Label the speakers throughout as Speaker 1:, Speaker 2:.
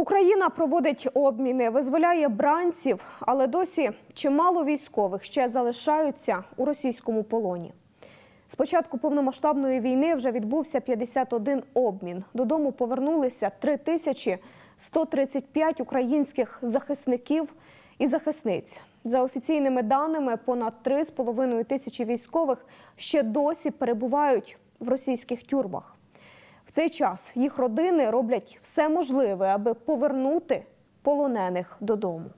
Speaker 1: Україна проводить обміни, визволяє бранців, але досі чимало військових ще залишаються у російському полоні. З початку повномасштабної війни вже відбувся 51 обмін. Додому повернулися 3135 українських захисників і захисниць. За офіційними даними, понад 3,5 тисячі військових ще досі перебувають в російських тюрмах. В цей час їх родини роблять все можливе, аби повернути полонених додому.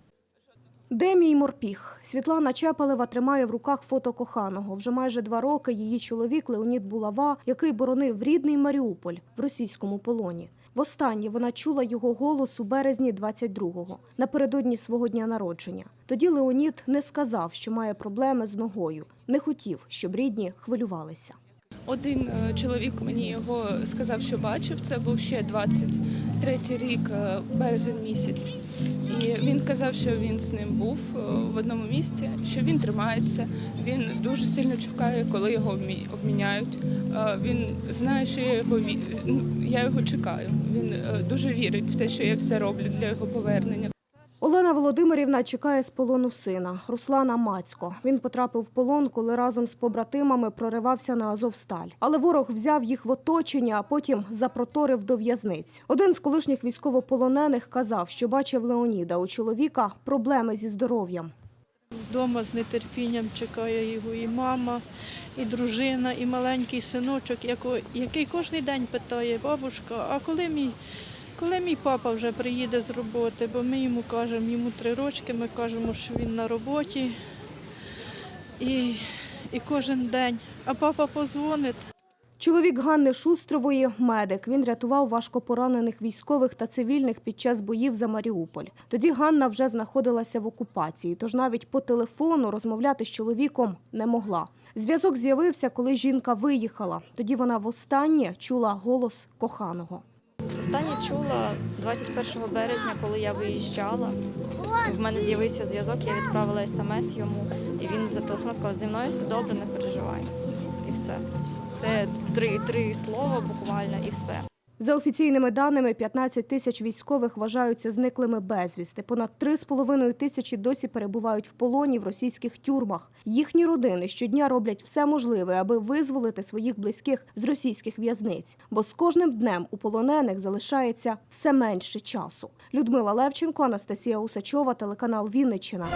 Speaker 1: Де мій морпіг? Світлана Чепелева тримає в руках фото коханого. Вже майже два роки її чоловік Леонід Булава, який боронив рідний Маріуполь в російському полоні. Востаннє вона чула його голос у березні 22-го, напередодні свого дня народження. Тоді Леонід не сказав, що має проблеми з ногою. Не хотів, щоб рідні хвилювалися.
Speaker 2: Один е, чоловік мені його сказав, що бачив. Це був ще 23 рік, е, березень місяць. І він казав, що він з ним був е, в одному місці, що він тримається. Він дуже сильно чекає, коли його обміняють. Він знає, що я його ну, я його чекаю. Він дуже вірить в те, що я все роблю для його повернення.
Speaker 1: Володимирівна чекає з полону сина Руслана Мацько. Він потрапив в полон, коли разом з побратимами проривався на Азовсталь. Але ворог взяв їх в оточення, а потім запроторив до в'язниць. Один з колишніх військовополонених казав, що бачив Леоніда у чоловіка проблеми зі здоров'ям.
Speaker 3: Вдома з нетерпінням чекає його і мама, і дружина, і маленький синочок, який кожен день питає, бабушка, а коли мій, коли мій папа вже приїде з роботи, бо ми йому кажемо, йому три рочки, ми кажемо, що він на роботі. І, і кожен день. А папа позвонить,
Speaker 1: Чоловік Ганни Шустрової медик. Він рятував важкопоранених військових та цивільних під час боїв за Маріуполь. Тоді Ганна вже знаходилася в окупації, тож навіть по телефону розмовляти з чоловіком не могла. Зв'язок з'явився, коли жінка виїхала. Тоді вона востаннє чула голос коханого.
Speaker 4: Останнє чула 21 березня, коли я виїжджала. В мене з'явився зв'язок, я відправила смс йому, і він за телефоном сказав, зі мною все добре, не переживай. І все. Це три, три слова буквально і все.
Speaker 1: За офіційними даними, 15 тисяч військових вважаються зниклими безвісти. Понад 3,5 тисячі досі перебувають в полоні в російських тюрмах. Їхні родини щодня роблять все можливе, аби визволити своїх близьких з російських в'язниць. Бо з кожним днем у полонених залишається все менше часу. Людмила Левченко, Анастасія Усачова, телеканал Вінниччина.